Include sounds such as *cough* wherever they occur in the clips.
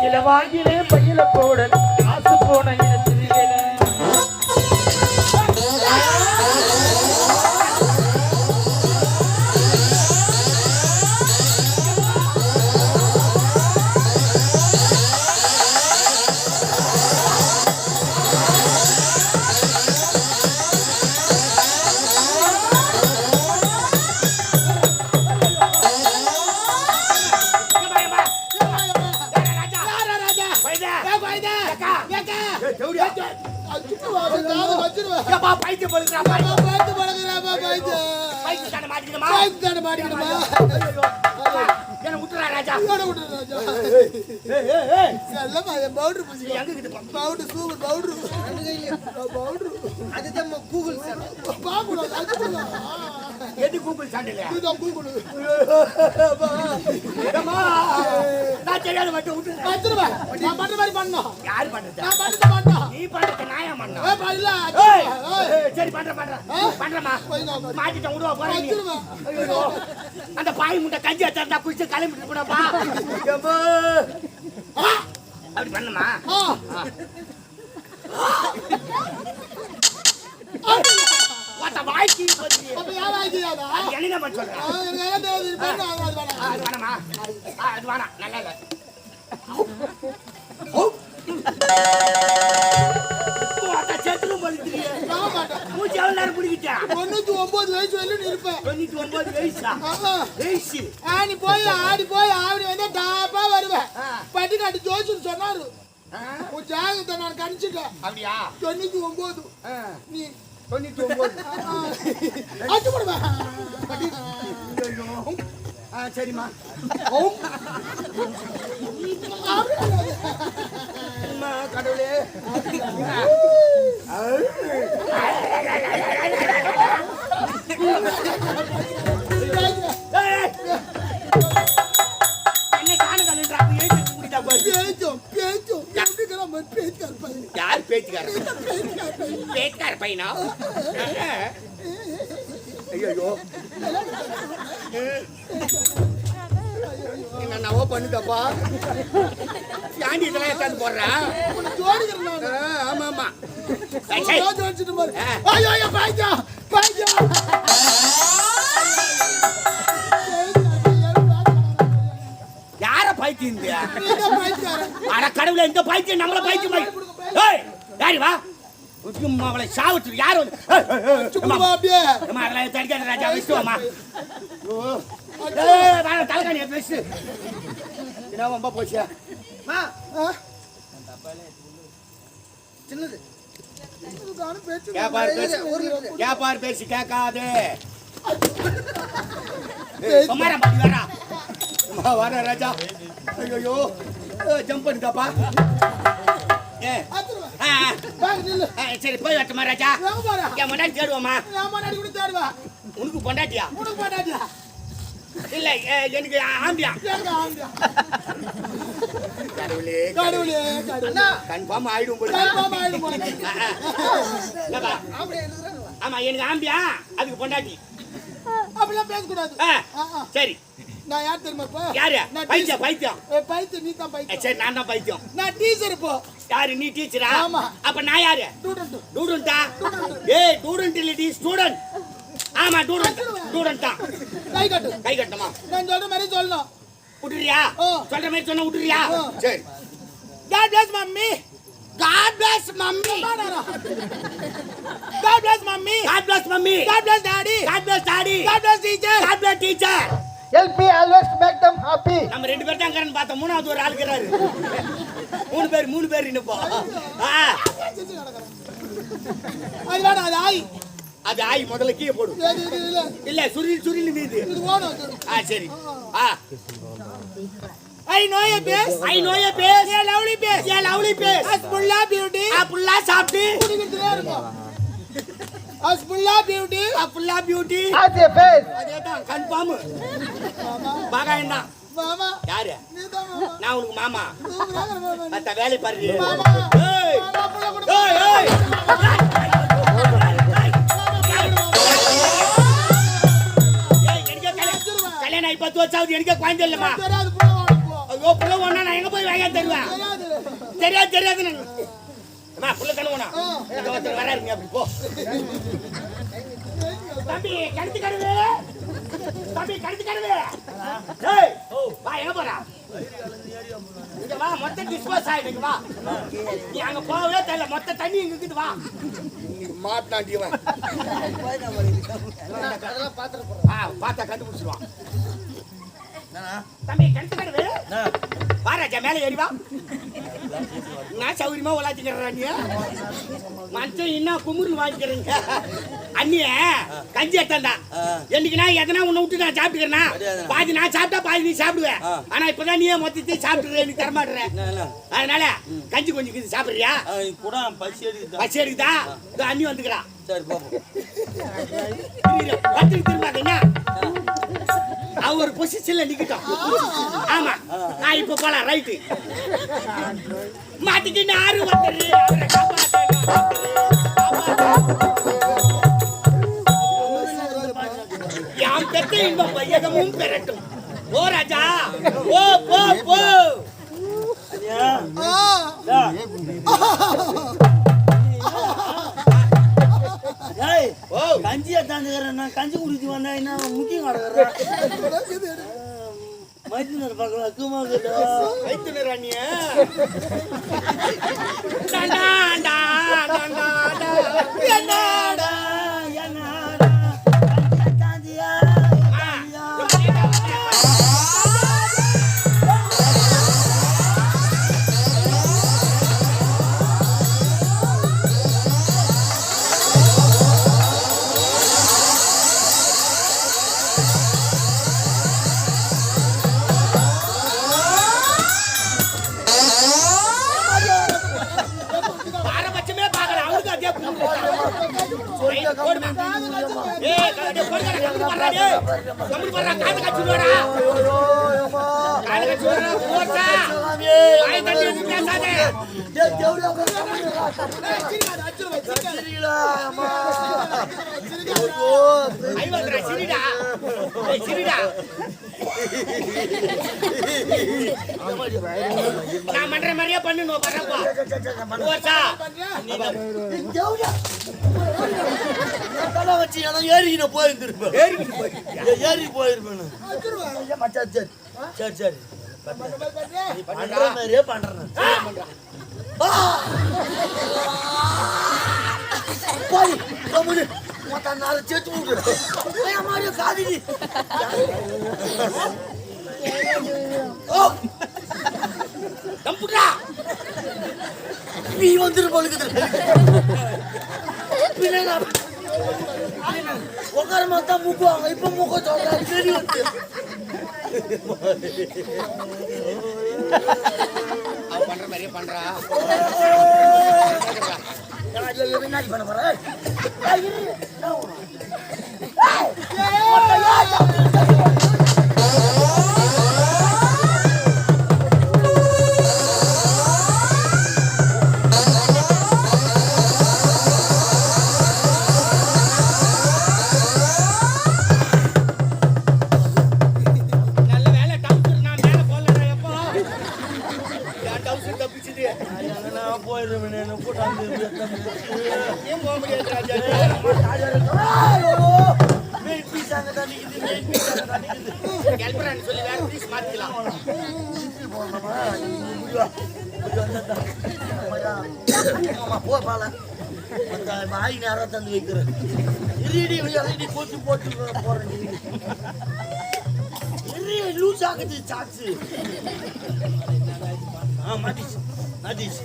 கையில வாங்கினே பையில போட பைத்தியம் படுக்கிறா என்ன விட்டுறா ராஜா. எது கூகுள் சாண்டில் நான் தெரியாத மட்டும் விட்டு யாரு பண்றது? நீ பண்றது நாயா பண்ணா ஏய், ஏய், சரி பண்றேன் பண்றேன். பண்றேம்மா. மாட்டிட்டேன் விடுவா போறேன் நீ. ஐயோ, அந்த பாய் முட்டை கஞ்சி வச்சிருந்தா குடிச்சு கிளம்பிட்டு அப்படி பண்ணுமா ஒருத்த வாய்க்கு போச்சு. அது என்னங்க பண்ண சொல்றேன். அது வேணாமா. ஆ, அது வேணாம்? நல்லா இல்ல ஒருத்த செத்துரும் படுத்துறியே. மூச்சு எவ்வளவு நேரம் பிடிக்கிட்டா? தொண்ணூத்தி ஒன்பது வயசு வரையிலும் இருப்பேன் தொண்ணூத்தி ஒன்பது வயசா? ஆடி போய் ஆடி போய் ஆடி வந்து டாப்பா வருவேன். பட்டிக்காட்டு ஜோசியர் சொன்னாரு. உன் ஜாதகத்தை நான் கணிச்சிட்டேன். அப்படியா? தொண்ணூத்தி ஒன்பது. நீ தொண்ணூத்தி ஒன்பது ஆ, சரிம்மா அம்மா, கடவுளே. ஏய். என்ன காண கழுன்றா ஏறி குடிட்டா போய் யார் பேச்சுக்காரன் பேச்சுக்கார பையனா? ஐயோ என்னவோ பண்ணுதப்பா. ஏன்டி இதெல்லாம் ஜோடிக்கிறேன் நான் ஆமா ஆமா ஆ. ஐயோ ஐயோ பாய்ச்சா பைத்தியம் *laughs* அட கடவுளே இந்த பைத்தியம் நம்மள பைத்தியம் ஏய் யாரு வா? அவளை சாவச்சு யார் வந்து அதெல்லாம் தடிக்காத ராஜா. என்ன ரொம்ப போச்சு? சின்னது. கேப்பார் பேசி. கேட்காதே. பாட்டி வர ராஜா. ஐயோ ஜம்ப் பண்ணுதாப்பா சரி போய் வரட்டுமா ராஜா? என் முன்னாடி தேடுவோமா. உனக்கு பொண்டாட்டியா? உனக்கு பொண்டாட்டியா? இல்ல எனக்கு ஆம்பியா? கடவுளே கடவுளே. கன்ஃபார்ம் ஆயிடும் கன்ஃபார்ம் ஆயிடும்? ஆமா எனக்கு ஆம்பியா அதுக்கு பொண்டாட்டி. அப்படிலாம் பேசக்கூடாது. சரி. நான் யார் தெரியுமா இப்போ? யாரு பைத்தியம். பைத்தியம் பைத்தியம், நீ தான் பைத்தியம். சரி நான் தான் பைத்தியம் நான் டீச்சர் இப்போ. யாரு நீ டீச்சரா ஆமா. அப்ப நான் யாரு ஸ்டூடெண்ட். ஸ்டூடெண்டா ஏய் ஸ்டூடெண்ட் இல்லடி ஸ்டூடெண்ட் ஆமா ஸ்டூடெண்ட் ஸ்டூடெண்ட் தான் கை கட்டு. கை கட்டமா நான் சொல்ற மாதிரி சொல்லணும். விட்டுறியா. சொல்ற மாதிரி சொன்னா விட்டுறியா. சரி God bless mommy. God bless mommy வாடாடா. God bless mommy. God bless mommy God bless daddy. God bless daddy God bless teacher. God bless teacher Me always make them happy. நம்ம ரெண்டு பேர் தான் இருக்கிறன்னு பார்த்தோம் மூணாவது ஒரு ஆள் இருக்கிறாரு மூணு பேர் மூணு பேர் இன்னும் ஆ அது வேணாம், அது ஆய். அது ஆய் முதல்ல கீழே போடு இல்ல. சுரில் சுரில் மீது. ஆ சரி ஆ know your face. I know you face A lovely face. A lovely face full of beauty. ஆ புல்லா சாப்பிட்டு குடிக்கிறதுலே இருக்கும். As full of beauty. ஆ புல்லா பியூட்டி a face. அதேதான் கன்ஃபார்ம் மாமா, பாகாயம் தான் மாமா, யாரு. நான் உனக்கு மாமா. மத்த வேலை பாரு மாமா. ஏய் மாமா, புள்ள கொடு. ஏய் ஏய் பத்து வருஷம் ஆகுது எனக்கே குழந்தை இல்லைம்மா. ஐயோ புள்ள ஒண்ணா நான் எங்க போய் வாங்க தருவேன் தெரியாது தெரியாது தெரியாது அம்மா புள்ள ஒண்ணா ஒருத்தர் வராருங்க அப்படி போ. தம்பி கழுத்து கடுவு தம்பி கழுத்து கடுவு டேய் வா எங்க போறா? இங்க வா மொத்த டிஸ்போஸ் ஆயிடுங்க வா. நீ அங்க போகவே தெரியல மொத்த தண்ணி இங்க இருக்குது வா. மாட்டினாண்டியவன் ஆ பார்த்தா கண்டுபிடிச்சிருவான். தம்பி கழுத்து கடுவு வா ராஜா மேலே ஏறி வா. நான் சௌகரியமா உலாச்சிக்கிறேன் நீ. மனுஷன் இன்னும் குமுறுன்னு வாங்கிக்கிறீங்க. அண்ணிய கஞ்சி எடுத்தாண்டா என்னைக்கு நான் எதனா உன்னை விட்டு நான் சாப்பிட்டுக்கிறேன்னா பாதி நான் சாப்பிட்டா பாதி நீ சாப்பிடுவேன் ஆனா இப்பதான் நீயே மொத்தத்தையும் சாப்பிட்டுற எனக்கு தரமாட்டுறேன் அதனால கஞ்சி கொஞ்சம் இருக்குது சாப்பிடுறியா? கூட பசி எடுக்குதா? பசி எடுக்குதா? இதோ அண்ணி வந்துக்கிறா. சரி பாப்போம். பத்து பொசிஷன்ல நிக்கட்டும். ஆமா. நான் இப்ப போலாம் ரைட்டு மாட்டிக்கிட்டு ஆறு வந்துரு அவரை காப்பாத்தணும். யாம் பெற்ற இன்பம் வையகமும் பெறட்டும். ஓ ராஜா. ஓ போ போ. கஞ்சியா தாந்துக்கிறேன் நான் கஞ்சி குடிச்சு வந்தேன். என்ன முக்கியம் கிடக்குறேன் மைத்தினர் பார்க்கலாம் அக்குமா கிட்ட. டாண்டா டாண்டா டாண்டா என்னடா என்னடா நான் பண்ற மாதிரியே பண்ணு, நோ பண்றப்பா. போச்சா? தலை வச்சு எனக்கு ஏறிக்கின ஏறி போயிருப்பேன் மச்சான் சரி சரி சரி பண்ற மாதிரியே பண்றேன் போய் கம்முனு மொத்தம் நாலு சேர்த்து மாதிரி காதிரி ஓ நீ வந்துரு பழுக்குது பின்ன உட்கார மூக்குவாங்க இப்ப மூக்க சொல்றாங்க சரி அவ பண்ற மாதிரியே பண்றா பண்ண மாய் நேரம் தந்து வைக்கிறேன் இரிடி இறடி போட்டு போட்டு போறேன் இரி லூஸ் ஆகுது சாக்ஸ் ஆ மாட்டிச்சு மாட்டிச்சு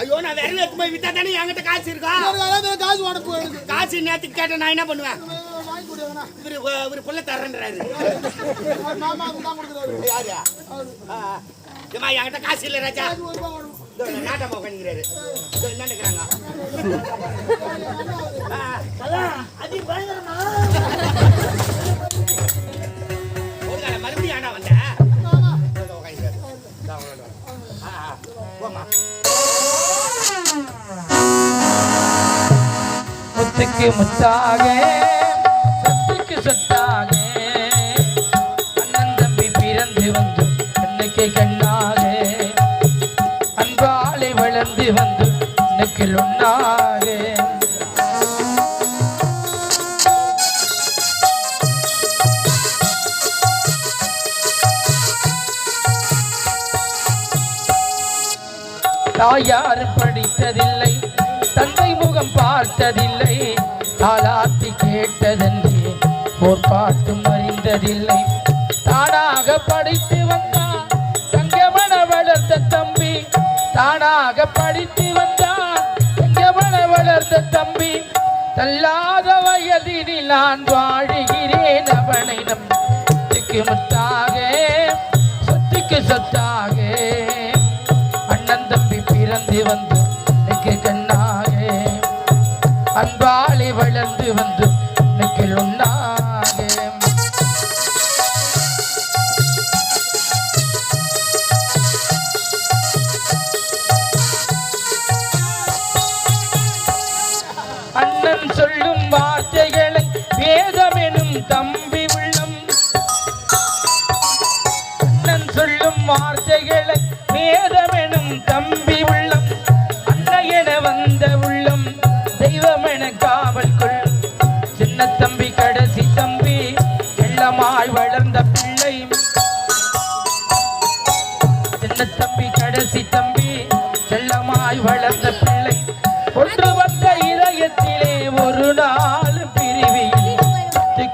ஐயோ நான் விரல் எடுத்து போய் வித்தா தானே என்கிட்ட காசு இருக்கா? எனக்கு காசு போட காசு நேத்துக்கு கேட்ட நான் என்ன பண்ணுவேன்? வாங்கி கொடுங்கண்ணா இவரு இவரு புள்ள தரேன்றாரு. யாரு? என்கிட்ட காசு இல்ல ராஜா. காசு உட்காந்துக்கிறாரு என்னன்னுக்குறாங்க மறுபடியும் ஆனா வந்த? முத்துக்கு முத்தாக சத்துக்கு சத்தா. எனக்கு தாயார் படித்ததில்லை தந்தை முகம் பார்த்ததில்லை தாலாத்தி கேட்டதன்றி போர் பாட்டும் அறிந்ததில்லை. தானாக படித்து வந்தான் தங்கமன வளர்த்த தம்பி தானாக படித்து வந்த நான் வாழுகிறேன் அவனை நம்பிக்கு முத்தாக சொத்துக்கு சொத்தாக.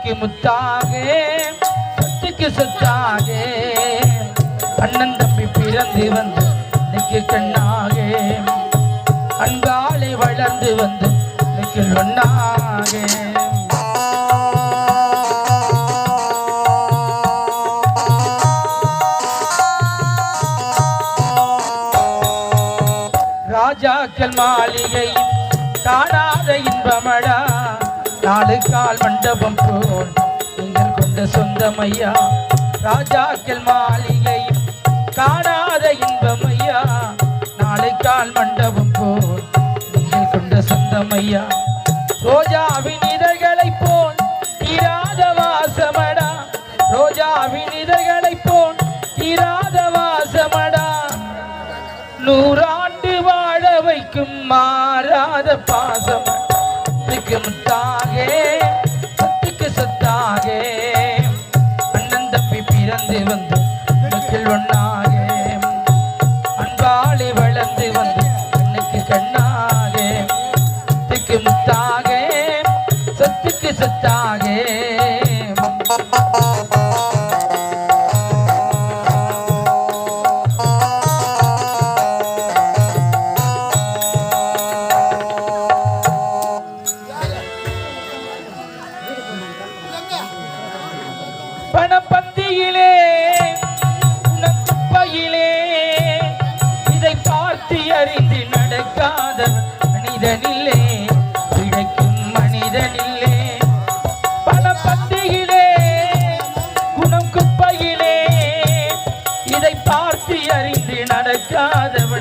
முத்துக்கு முத்தாக சொத்துக்கு சொத்தாக. அண்ணன் தம்பி பிறந்து வந்து இன்னைக்கு கண்ணாக. அன்பாலே வளர்ந்து வந்து இன்னைக்கு ஒன்னாக ராஜாக்கள் மாளிகை காணாத இன்பமடா. நாலு கால் மண்டபம் போல் நீங்கள் கொண்ட சொந்தமையா? ராஜாக்கள் மாளிகை காணாத இன்பமையா? நாலு கால் மண்டபம் போல் நீங்கள் கொண்ட சொந்தமையா? ரோஜாவின் இதழ்களைப் போல் தீராத வாசமடா? ரோஜாவின் இதழ்களைப் போல் தீராத வாசமடா? நூறாண்டு வாழ வைக்கும் மாறாத பாசமடா? சத்துக்கு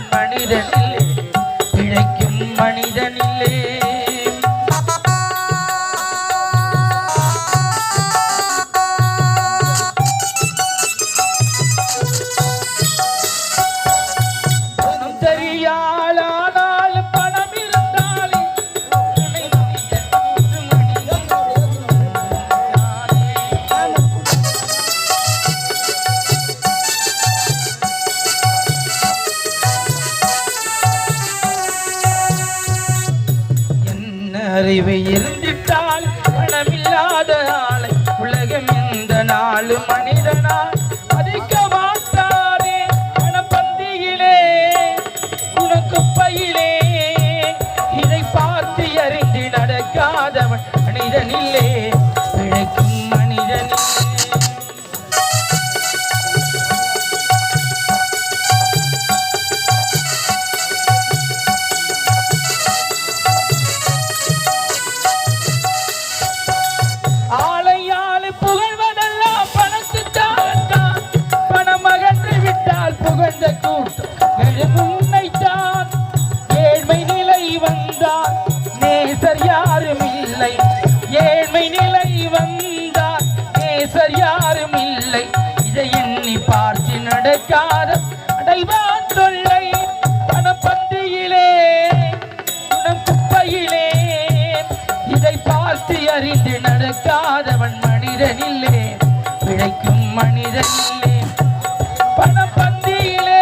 நடக்காதவன் மனிதனில்லே பிழைக்கும் மனிதனில்லே அறிவு இருந்திட்டால் பணமில்லாத ஆளை உலகம் இந்த நாலு மனிதனா மதிக்க மாட்டாரே? பணப்பந்தியிலே உனக்கு பையிலே இதை பார்த்து அறிந்து நடக்காதவன் மனிதனில்லே. மனிதனில்லே பிழைக்கும் பணம் பந்தியிலே.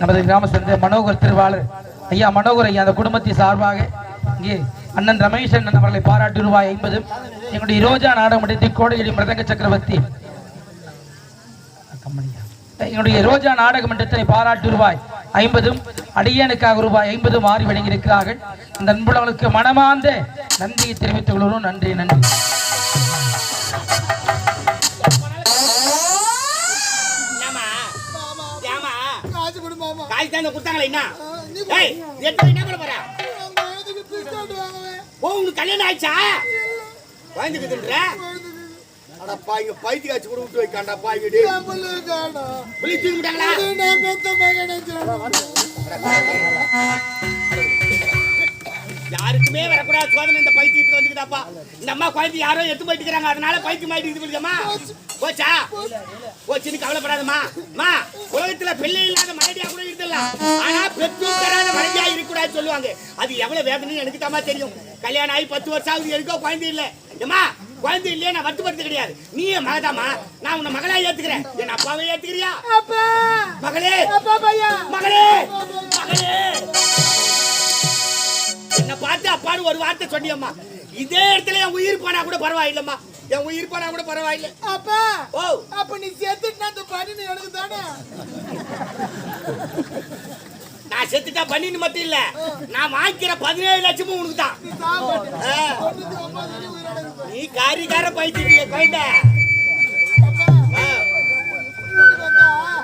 நமது கிராம சேர்ந்த மனோகர் திருவாளர். ஐயா மனோகர் ஐயா அந்த குடும்பத்தின் சார்பாக இங்கே அண்ணன் ரமேஷ் அண்ணன் அவர்களை பாராட்டு ரூபாய் ஐம்பதும் எங்களுடைய ரோஜா நாடகமன்றத்தை கோடையடி மிருதங்க சக்கரவர்த்தி. எங்களுடைய ரோஜா நாடக மன்றத்தை பாராட்டு ரூபாய் ஐம்பதும் அடியனுக்காக ரூபாய் ஐம்பதும் மாறி வழங்கியிருக்கிறார்கள். இந்த அன்புள்ளவர்களுக்கு மனமார்ந்த நன்றியை தெரிவித்துக் கொள்கிறோம். நன்றி நன்றி. காசு கொடுத்தாங்களே என்ன பண்ண போற? ஓ கல்யாணம் ஆயிடுச்சா? குழந்தைக்கு தின்ற அட பைத்தி காய்ச்சி கூட விட்டு வைக்காண்டா பாய்ங்க புள்ளி தூக்கி விட்டாங்களா நான் பெத்த யாருக்குமே வரக்கூடாது சோதனை இந்த பைத்தியத்துக்கு வந்துக்குதாப்பா இந்த அம்மா குழந்தை யாரோ எடுத்து போயிட்டுக்கிறாங்க அதனால பைத்தியம் ஆயிட்டு இது பிடிக்கமா போச்சா? போச்சுன்னு கவலைப்படாதம்மா. அம்மா உலகத்துல பிள்ளை இல்லாத மனைவியா கூட இருக்கலாம் ஆனா பெற்றோர் தராத மனைவியா இருக்கக்கூடாதுன்னு சொல்லுவாங்க. அது எவ்வளவு வேதனைன்னு எனக்கு தாமா தெரியும். கல்யாணம் ஆகி பத்து வருஷம் ஆகுது எனக்கோ குழந்தை இல்லை. ஏம்மா குழந்தை இல்லையே நான் வருத்தப்படுறது கிடையாது. நீ என் மகதாம்மா நான் உன்னை மகளா ஏத்துக்கிறேன். என் அப்பாவை ஏத்துக்கிறியா? அப்பா! மகளே! மகளே! மகளே! என்ன பார்த்து அப்பான்னு ஒரு வார்த்தை சொன்னியம்மா இதே இடத்துல என் உயிர் போனா கூட பரவாயில்லம்மா. என் உயிர் போனா கூட பரவாயில்ல. அப்பா! ஓ! அப்ப நீ செத்துட்டு அந்த பண்ணி எனக்கு தானே? நான் செத்துட்டா பண்ணின்னு மட்டும் இல்ல. நான் வாங்கிக்கிற பதினேழு லட்சமும் உனக்கு தான் நீ காரிக்கார பைத்திய குழந்தை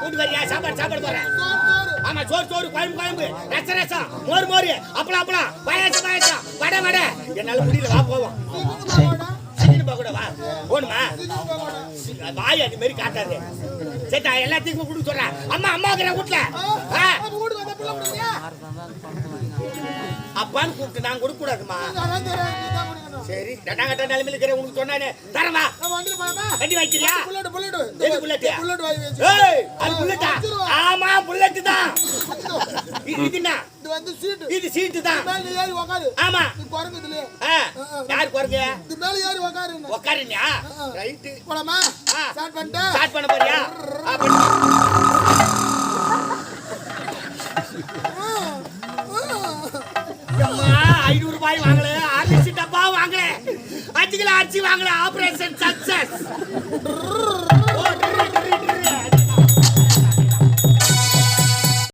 கூட்டு வரியா? சாப்பாடு சாப்பாடு போறேன் ஆமா சோறு சோறு குழம்பு குழம்பு. ரசம் ரசம். மோர் மோர். அப்பளம் அப்பளம். பாயாசம் பாயாசம். வடை வடை. என்னால முடியல வா போவோம். கூட வா. போணுமா? வாய் அது மாதிரி காட்டாது. நான் எல்லாத்தையும் கொடுக்க சொல்றேன் அம்மா அம்மாவுக்கு நான் வீட்டுல? அப்பான்னு கூப்பிட்டு நான் கொடுக்க கூடாதுமா. சரி ரெண்டாம் கட்ட நிலைமையில இருக்கிற உனக்கு சொன்னானே. தரமா? கட்டி வைக்கிறியா புல்லட், புல்லட். ஆமா புல்லட் தான் இது என்ன? வந்து சீட்டு. இது சீட்டு தான். மேல ஏறி உக்காரு. ஆமா. நீ குரங்கு இதுலயே. ஆ, யார் குறைங்க இது மேல ஏறி உக்காரு என்ன. உக்காருனியா ரைட்டு. போலாமா? ஸ்டார்ட் பண்ணிட்டா? ஸ்டார்ட் பண்ண போறியா? ஐநூறு ரூபாய் வாங்கல. ஆறு டப்பா வாங்கல. அஞ்சு கிலோ அரிசி வாங்கல. Operation success